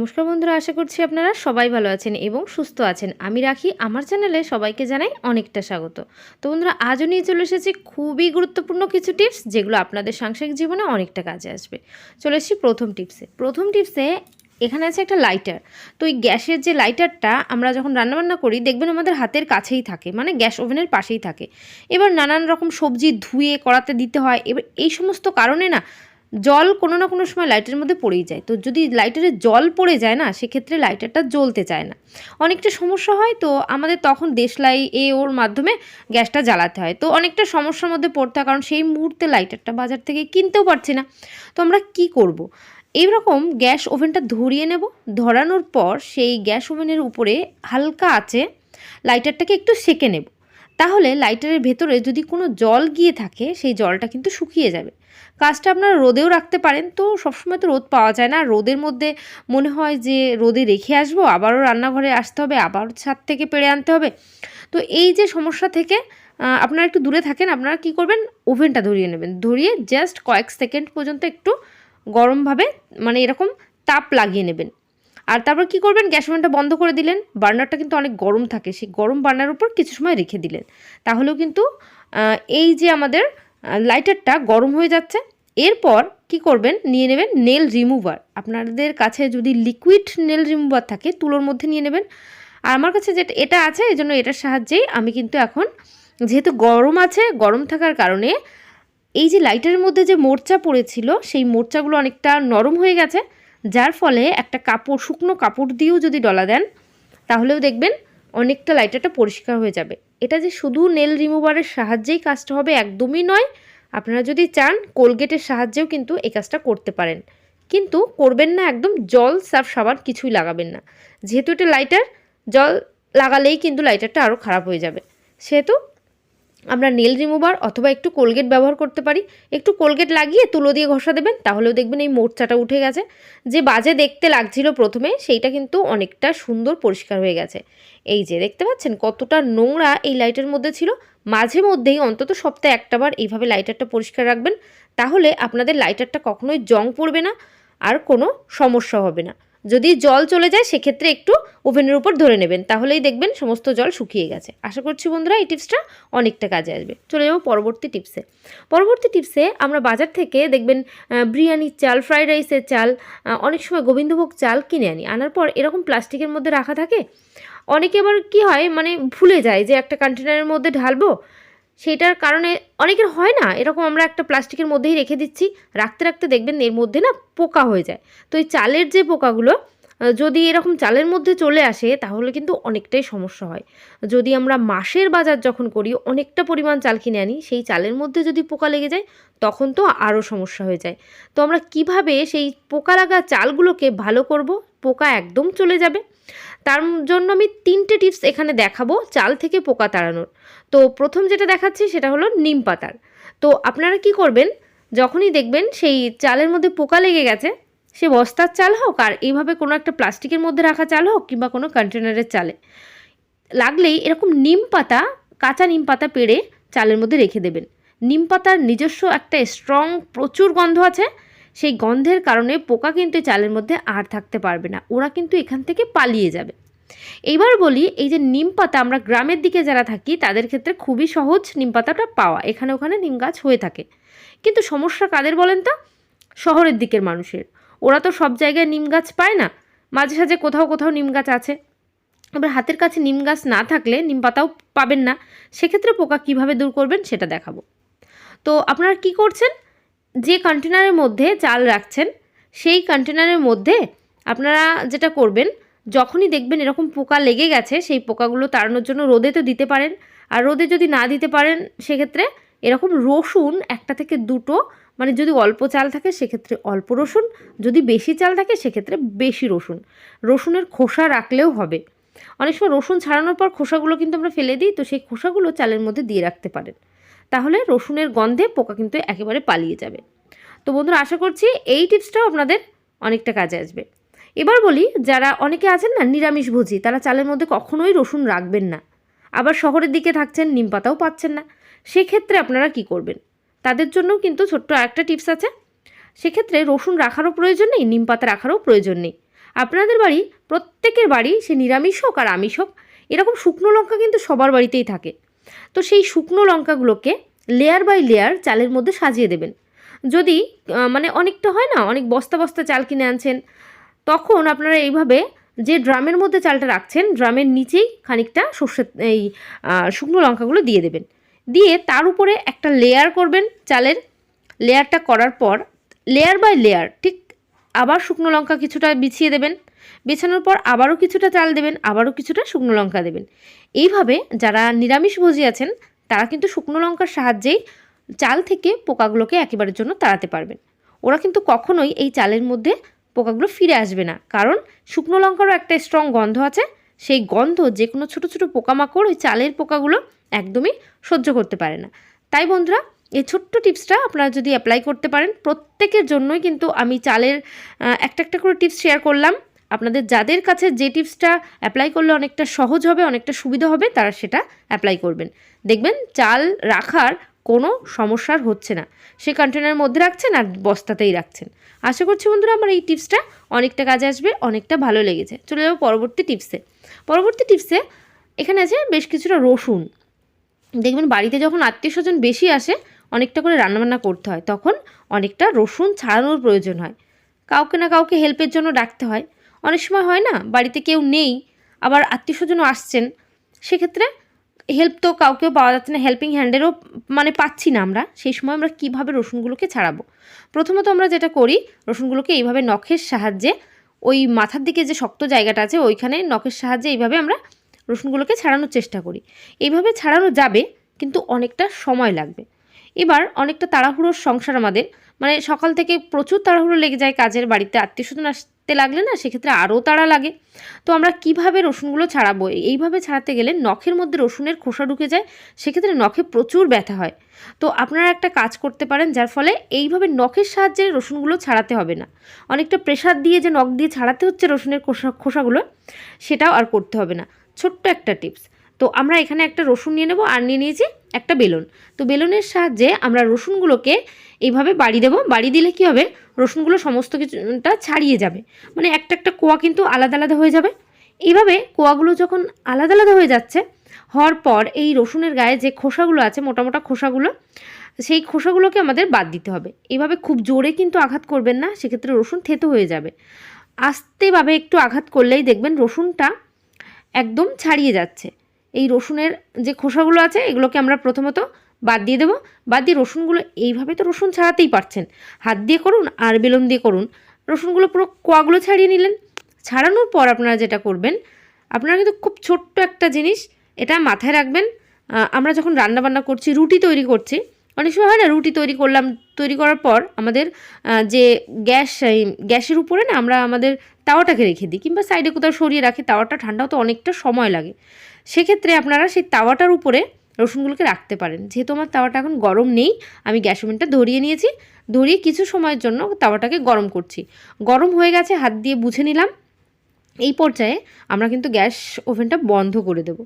নমস্কার বন্ধুরা, আশা করছি আপনারা সবাই ভালো আছেন এবং সুস্থ আছেন। আমি রাখি, আমার চ্যানেলে সবাইকে জানাই অনেকটা স্বাগত। তো বন্ধুরা, আজও নিয়ে চলে এসেছি খুবই গুরুত্বপূর্ণ কিছু টিপস, যেগুলো আপনাদের সাংসারিক জীবনে অনেকটা কাজে আসবে। চলে এসেছি প্রথম টিপসে। প্রথম টিপসে এখানে আছে একটা লাইটার তো এই গ্যাসের যে লাইটারটা আমরা যখন রান্নাবান্না করি, দেখবেন আমাদের হাতের কাছেই থাকে মানে গ্যাস ওভেনের পাশেই থাকে। এবার নানান রকম সবজি ধুয়ে কড়াতে দিতে হয়। এবার এই সমস্ত কারণে না জল কোনো না কোনো সময় লাইটের মধ্যে পড়েই যায়। তো যদি লাইটারে জল পড়ে যায় না, সেক্ষেত্রে লাইটারটা জ্বলতে চায় না। অনেকটা সমস্যা হয়, তো আমাদের তখন দেশলাই এ ওর মাধ্যমে গ্যাসটা জ্বালাতে হয়। তো অনেকটা সমস্যার মধ্যে পড়তে হয়, কারণ সেই মুহূর্তে লাইটারটা বাজার থেকে কিনতেও পারছি না। তো আমরা কি করব। এইরকম গ্যাস ওভেনটা ধরিয়ে নেব। ধরানোর পর সেই গ্যাস ওভেনের উপরে হালকা আছে লাইটারটাকে একটু সেকে নেব। তাহলে লাইটারের ভেতরে যদি কোনো জল গিয়ে থাকে, সেই জলটা কিন্তু শুকিয়ে যাবে। কাজটা আপনারা রোদেও রাখতে পারেন। তো সবসময় তো রোদ পাওয়া যায় না। রোদের মধ্যে মনে হয় যে রোদে রেখে আসব, আবারও রান্নাঘরে আসতে হবে, আবার ছাদ থেকে পেড়ে আনতে হবে। তো এই যে সমস্যা থেকে আপনারা একটু দূরে থাকেন, আপনারা কি করবেন? ওভেনটা ধরিয়ে নেবেন। ধরিয়ে জাস্ট কয়েক সেকেন্ড পর্যন্ত একটু গরমভাবে মানে এরকম তাপ লাগিয়ে নেবেন। আর তারপর কি করবেন? গ্যাস ওভেনটা বন্ধ করে দিলেন। বার্নারটা কিন্তু অনেক গরম থাকে। সেই গরম বার্নার উপর কিছু সময় রেখে দিলেন। তাহলেও কিন্তু এই যে আমাদের লাইটারটা গরম হয়ে যাচ্ছে। এরপর কি করবেন? নিয়ে নেবেন নেল রিমুভার আপনাদের কাছে যদি লিকুইড নেল রিমুভার থাকে, তুলোর মধ্যে নিয়ে নেবেন। আর আমার কাছে যেটা, এটা আছে, এই জন্য এটার সাহায্যেই আমি কিন্তু এখন, যেহেতু গরম আছে, গরম থাকার কারণে, এই যে লাইটারের মধ্যে যে মোর্চা পড়েছিল, সেই মোর্চাগুলো অনেকটা নরম হয়ে গেছে। যার ফলে একটা কাপড়, শুকনো কাপড় দিয়েও যদি ডলা দেন, তাহলেও দেখবেন অনেকটা লাইটারটা পরিষ্কার হয়ে যাবে। এটা যে শুধু নেল রিমুভারের সাহায্যেই কাজটা হবে একদমই নয়। আপনারা যদি চান কোলগেটের সাহায্যেও কিন্তু এই কাজটা করতে পারেন। কিন্তু করবেন না একদম, জল সার্ফ সাবান কিছুই লাগাবেন না। যেহেতু এটা লাইটার জল লাগালেই কিন্তু লাইটারটা আরও খারাপ হয়ে যাবে। সেহেতু আমরা নেল রিমুভার অথবা একটু কোলগেট ব্যবহার করতে পারি। একটু কোলগেট লাগিয়ে তুলো দিয়ে ঘষা দেবেন, তাহলেও দেখবেন এই মোর্চাটা উঠে গেছে। যে বাজে দেখতে লাগছিল প্রথমে, সেইটা কিন্তু অনেকটা সুন্দর পরিষ্কার হয়ে গেছে। এই যে দেখতে পাচ্ছেন কতটা নোংরা এই লাইটের মধ্যে ছিল। মাঝে মধ্যেই অন্তত সপ্তাহে একটাবার এইভাবে লাইটারটা পরিষ্কার রাখবেন, তাহলে আপনাদের লাইটারটা কখনোই জং পড়বে না, আর কোনো সমস্যা হবে না। যদি জল চলে যায়, সেক্ষেত্রে একটু ওভেনের উপর ধরে নেবেন। তাহলেই দেখবেন সমস্ত জল শুকিয়ে গেছে। আশা করছি বন্ধুরা, এই টিপসটা অনেকটা কাজে আসবে। চলে যাব পরবর্তী টিপসে। পরবর্তী টিপসে আমরা বাজার থেকে দেখবেন বিরিয়ানির চাল, ফ্রাইড রাইসের চাল অনেক সময় গোবিন্দভোগ চাল কিনে আনি। আনার পর এরকম প্লাস্টিকের মধ্যে রাখা থাকে, অনেকে আবার কি হয় মানে ভুলে যায় যে একটা কন্টেনারের মধ্যে ঢালবো সেটার কারণে অনেকের হয় না। এরকম আমরা একটা প্লাস্টিকের মধ্যেই রেখে দিচ্ছি। রাখতে রাখতে দেখবেন এর মধ্যে না পোকা হয়ে যায়। তো এই চালের যে পোকাগুলো যদি এরকম চালের মধ্যে চলে আসে, তাহলে কিন্তু অনেকটাই সমস্যা হয়। যদি আমরা মাসের বাজার যখন করি, অনেকটা পরিমাণ চাল কিনে আনি, সেই চালের মধ্যে যদি পোকা লেগে যায়, তখন তো আরও সমস্যা হয়ে যায়। তো আমরা কীভাবে সেই পোকা লাগা চালগুলোকে ভালো করব? পোকা একদম চলে যাবে। তার জন্য আমি তিনটে টিপস এখানে দেখাবো চাল থেকে পোকা তাড়ানোর। তো প্রথম যেটা দেখাচ্ছি সেটা হলো নিম পাতার। তো আপনারা কি করবেন, যখনই দেখবেন সেই চালের মধ্যে পোকা লেগে গেছে, সে বস্তার চাল হোক আর এইভাবে কোনো একটা প্লাস্টিকের মধ্যে রাখা চাল হোক কিংবা কোনো কন্টেনারের চালে, লাগলেই এরকম নিম পাতা, কাঁচা নিম পাতা পেড়ে চালের মধ্যে রেখে দেবেন। নিম পাতার নিজস্ব একটা স্ট্রং প্রচুর গন্ধ আছে, সেই গন্ধের কারণে পোকা কিন্তু চালের মধ্যে আর থাকতে পারবে না। ওরা কিন্তু এখান থেকে পালিয়ে যাবে। এইবার বলি, এই যে নিম পাতা, আমরা গ্রামের দিকে যারা থাকি, তাদের ক্ষেত্রে খুবই সহজ নিম পাতাটা পাওয়া। এখানে ওখানে নিম গাছ হয়ে থাকে। কিন্তু সমস্যা কাদের বলেন তো? শহরের দিকের মানুষের। ওরা তো সব জায়গায় নিম গাছ পায় না। মাঝে সাঝে কোথাও কোথাও নিম গাছ আছে। এবার হাতের কাছে নিম গাছ না থাকলে নিম পাতাও পাবেন না। সেক্ষেত্রে পোকা কীভাবে দূর করবেন সেটা দেখাবো। তো আপনারা কি করছেন? যে কন্টেনারের মধ্যে চাল রাখছেন, সেই কন্টেনারের মধ্যে আপনারা যেটা করবেন যখনই দেখবেন এরকম পোকা লেগে গেছে, সেই পোকাগুলো তাড়ানোর জন্য রোদে তো দিতে পারেন। আর রোদে যদি না দিতে পারেন, সেক্ষেত্রে এরকম রসুন একটা থেকে দুটো মানে যদি অল্প চাল থাকে, সেক্ষেত্রে অল্প রসুন, যদি বেশি চাল থাকে, সেক্ষেত্রে বেশি রসুন। রসুনের খোসা রাখলেও হবে। অনেক সময় রসুন ছাড়ানোর পর খোসাগুলো কিন্তু আমরা ফেলে দিই, তো সেই খোসাগুলো চালের মধ্যে দিয়ে রাখতে পারেন। তাহলে রসুনের গন্ধে পোকা কিন্তু একেবারে পালিয়ে যাবে। তো বন্ধুরা, আশা করছি এই টিপসটাও আপনাদের অনেকটা কাজে আসবে। এবার বলি, যারা অনেকে আছেন না নিরামিষভোজী তারা চালের মধ্যে কখনোই রসুন রাখবেন না। আবার শহরের দিকে থাকছেন, নিম পাতাও পাচ্ছেন না। সেক্ষেত্রে আপনারা কি করবেন? তাদের জন্যও কিন্তু ছোট্ট একটা টিপস আছে। সেক্ষেত্রে রসুন রাখারও প্রয়োজন নেই, নিম পাতা রাখারও প্রয়োজন নেই। আপনাদের বাড়ি, প্রত্যেকের বাড়ি সে নিরামিষ হোক আর আমিষ হোক, এরকম শুকনো লঙ্কা কিন্তু সবার বাড়িতেই থাকে। তো সেই শুকনো লঙ্কাগুলোকে লেয়ার বাই লেয়ার চালের মধ্যে সাজিয়ে দেবেন। যদি মানে অনেকটা হয় না, অনেক বস্তা বস্তা চাল কিনে আনছেন তখন আপনারা এইভাবে যে ড্রামের মধ্যে চালটা রাখছেন, ড্রামের নিচেই খানিকটা সর্ষে এই শুকনো লঙ্কাগুলো দিয়ে দেবেন। দিয়ে তার উপরে একটা লেয়ার করবেন চালের। লেয়ারটা করার পর লেয়ার বাই লেয়ার ঠিক আবার শুকনো লঙ্কা কিছুটা বিছিয়ে দেবেন। বিছানোর পর আবারও কিছুটা চাল দেবেন, আবারও কিছুটা শুকনো লঙ্কা দেবেন। এইভাবে যারা নিরামিষভোজী আছেন, তারা কিন্তু শুকনো লঙ্কার সাহায্যেই চাল থেকে পোকাগুলোকে একেবারের জন্য তাড়াতে পারবেন। ওরা কিন্তু কখনোই এই চালের মধ্যে পোকাগুলো ফিরে আসবে না। কারণ শুকনো লঙ্কারও একটা স্ট্রং গন্ধ আছে। সেই গন্ধ যে কোনো ছোটো ছোটো পোকামাকড় ওই চালের পোকাগুলো একদমই সহ্য করতে পারে না। তাই বন্ধুরা, এই ছোট্ট টিপসটা আপনারা যদি অ্যাপ্লাই করতে পারেন, প্রত্যেকের জন্যই কিন্তু আমি চালের একটা একটা করে টিপস শেয়ার করলাম। আপনাদের যাদের কাছে যে টিপসটা অ্যাপ্লাই করলে অনেকটা সহজ হবে, অনেকটা সুবিধা হবে, তারা সেটা অ্যাপ্লাই করবেন। দেখবেন চাল রাখার কোনো সমস্যার হচ্ছে না। সে কন্টেনারের মধ্যে রাখছেন আর বস্তাতেই রাখছেন। আশা করছি বন্ধুরা আমার এই টিপসটা অনেকটা কাজে আসবে, অনেকটা ভালো লেগেছে। চলে যাব পরবর্তী টিপসে পরবর্তী টিপসে এখানে আছে বেশ কিছুটা রসুন। দেখবেন বাড়িতে যখন আত্মীয় স্বজন বেশি আসে, অনেকটা করে রান্নাবান্না করতে হয়, তখন অনেকটা রসুন ছাড়ানোর প্রয়োজন হয়। কাউকে না কাউকে হেল্পের জন্য ডাকতে হয়। অনেক সময় হয় না, বাড়িতে কেউ নেই, আবার আত্মীয় স্বজনও আসছেন, সেক্ষেত্রে হেল্প তো কাউকেও পাওয়া যাচ্ছে না হেল্পিং হ্যান্ডেরও মানে পাচ্ছি না আমরা। সেই সময় আমরা কীভাবে রসুনগুলোকে ছাড়াবো? প্রথমত আমরা যেটা করি, রসুনগুলোকে এইভাবে নখের সাহায্যে ওই মাথার দিকে যে শক্ত জায়গাটা আছে, ওইখানে নখের সাহায্যে এইভাবে আমরা রসুনগুলোকে ছাড়ানোর চেষ্টা করি। এইভাবে ছাড়ানো যাবে, কিন্তু অনেকটা সময় লাগবে। এবার অনেকটা তাড়াহুড়োর সংসার আমাদের। মানে সকাল থেকে প্রচুর তাড়াহুড়ো লেগে যায় কাজের, বাড়িতে আত্মীয় স্বজন আসতে লাগলে না সেক্ষেত্রে আরও তাড়া লাগে। তো আমরা কীভাবে রসুনগুলো ছাড়াবো? এইভাবে ছাড়াতে গেলে নখের মধ্যে রসুনের খোসা ঢুকে যায়, সেক্ষেত্রে নখে প্রচুর ব্যথা হয়। তো আপনারা একটা কাজ করতে পারেন, যার ফলে এইভাবে নখের সাহায্যে রসুনগুলো ছাড়াতে হবে না। অনেকটা প্রেশার দিয়ে যে নখ দিয়ে ছাড়াতে হচ্ছে রসুনের খোসা, খোসাগুলো, সেটাও আর করতে হবে না। ছোট্ট একটা টিপস। তো আমরা এখানে একটা রসুন নিয়ে নেব আর নিয়ে নিয়েছি একটা বেলুন। তো বেলুনের সাহায্যে আমরা রসুনগুলোকে এইভাবে বাড়ি দেবো। বাড়ি দিলে কি হবে? রসুনগুলো সমস্ত কিছুটা ছাড়িয়ে যাবে। মানে একটা একটা কোয়া কিন্তু আলাদা আলাদা হয়ে যাবে। এইভাবে কোয়াগুলো যখন আলাদা আলাদা হয়ে যাচ্ছে, হওয়ার পর এই রসুনের গায়ে যে খোসাগুলো আছে, মোটা মোটা খোসাগুলো, সেই খোসাগুলোকে আমাদের বাদ দিতে হবে। এইভাবে খুব জোরে কিন্তু আঘাত করবেন না, সেক্ষেত্রে রসুন থেতো হয়ে যাবে। আস্তেভাবে একটু আঘাত করলেই দেখবেন রসুনটা একদম ছাড়িয়ে যাচ্ছে। এই রসুনের যে খোসাগুলো আছে, এগুলোকে আমরা প্রথমত বাদ দিয়ে দেবো। বাদ দিয়ে রসুনগুলো এইভাবে তো রসুন ছাড়াতেই পারছেন। হাত দিয়ে করুন আর বেলুন দিয়ে করুন। রসুনগুলো পুরো কোয়াগুলো ছাড়িয়ে নিলেন। ছাড়ানোর পর আপনারা যেটা করবেন, আপনারা কিন্তু খুব ছোট্ট একটা জিনিস, এটা মাথায় রাখবেন। আমরা যখন রান্না বান্না করছি, রুটি তৈরি করছি, অনেক সময় হয় না রুটি তৈরি করলাম, তৈরি করার পর আমাদের যে গ্যাস গ্যাসের উপরে না আমরা আমাদের তাওয়াটাকে রেখে দিই কিংবা সাইডে কোথাও সরিয়ে রাখি। তাওয়াটা ঠান্ডা হতে অনেকটা সময় লাগে। সেক্ষেত্রে আপনারা সেই তাওয়াটার উপরে রসুনগুলোকে রাখতে পারেন। যেহেতু আমার তাওয়াটা এখন গরম নেই, আমি গ্যাস ওভেনটা ধরিয়ে নিয়েছি। ধরিয়ে কিছু সময়ের জন্য তাওয়াটাকে গরম করছি। গরম হয়ে গেছে, হাত দিয়ে বুঝে নিলাম। এই পর্যায়ে আমরা কিন্তু গ্যাস ওভেনটা বন্ধ করে দেব।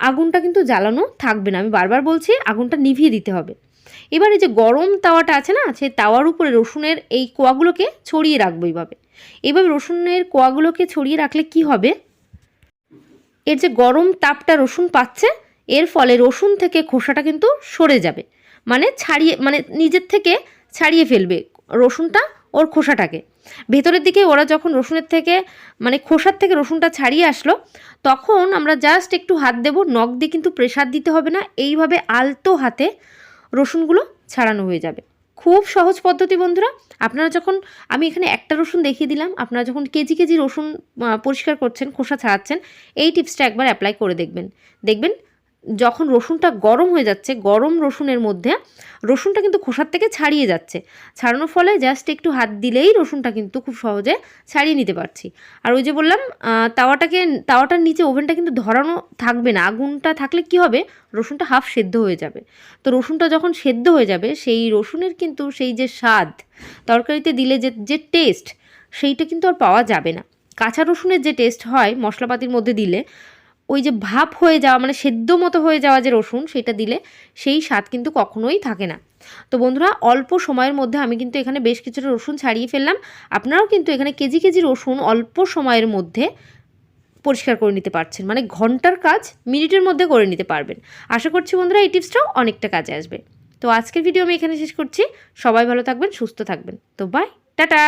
আগুনটা কিন্তু জ্বালানো থাকবে না, আমি বারবার বলছি আগুনটা নিভিয়ে দিতে হবে। এবার এই যে গরম তাওয়াটা আছে না, সেই তাওয়ার উপরে রসুনের এই কোয়াগুলোকে ছড়িয়ে রাখব এইভাবে। এইভাবে রসুনের কোয়াগুলোকে ছড়িয়ে রাখলে কি হবে? এর যে গরম তাপটা রসুন পাচ্ছে এর ফলে রসুন থেকে খোসাটা কিন্তু সরে যাবে। মানে ছাড়িয়ে মানে নিজের থেকে ছাড়িয়ে ফেলবে রসুনটা ওর খোসাটাকে। ভেতরের দিকে ওরা যখন রসুনের থেকে মানে খোসার থেকে রসুনটা ছাড়িয়ে আসলো, তখন আমরা জাস্ট একটু হাত দেব, নখ দিয়ে কিন্তু প্রেসার দিতে হবে না, এইভাবে আলতো হাতে রসুনগুলো ছাড়ানো হয়ে যাবে। খুব সহজ পদ্ধতি বন্ধুরা, আপনারা যখন, আমি এখানে একটা রসুন দেখিয়ে দিলাম, আপনারা যখন কেজি কেজি রসুন পরিষ্কার করছেন, খোসা ছাড়াচ্ছেন, এই টিপসটা একবার অ্যাপ্লাই করে দেখবেন। দেখবেন যখন রসুনটা গরম হয়ে যাচ্ছে, গরম রসুনের মধ্যে রসুনটা কিন্তু খোসার থেকে ছাড়িয়ে যাচ্ছে। ছাড়ানোর ফলে জাস্ট একটু হাত দিলেই রসুনটা কিন্তু খুব সহজে ছাড়িয়ে নিতে পারছি। আর ওই যে বললাম তাওয়াটাকে, তাওয়াটার নিচে ওভেনটা কিন্তু ধরানো থাকবে না। আগুনটা থাকলে কি হবে? রসুনটা হাফ সেদ্ধ হয়ে যাবে। তো রসুনটা যখন সেদ্ধ হয়ে যাবে, সেই রসুনের কিন্তু সেই যে স্বাদ, তরকারিতে দিলে যে যে টেস্ট সেইটা কিন্তু আর পাওয়া যাবে না। কাঁচা রসুনের যে টেস্ট হয়, মশলাপাতির মধ্যে দিলে ওই যে ভাপ হয়ে যাওয়া মানে সেদ্ধ মতো হয়ে যাওয়া যে রসুন, সেটা দিলে সেই স্বাদ কিন্তু কখনোই থাকে না। তো বন্ধুরা, অল্প সময়ের মধ্যে আমি কিন্তু এখানে বেশ কিছুটা রসুন ছাড়িয়ে ফেললাম। আপনারাও কিন্তু এখানে কেজি কেজি রসুন অল্প সময়ের মধ্যে পরিষ্কার করে নিতে পারছেন। মানে ঘণ্টার কাজ মিনিটের মধ্যে করে নিতে পারবেন। আশা করছি বন্ধুরা, এই টিপসটাও অনেকটা কাজে আসবে। তো আজকের ভিডিও আমি এখানে শেষ করছি। সবাই ভালো থাকবেন, সুস্থ থাকবেন। তো বাই টাটা!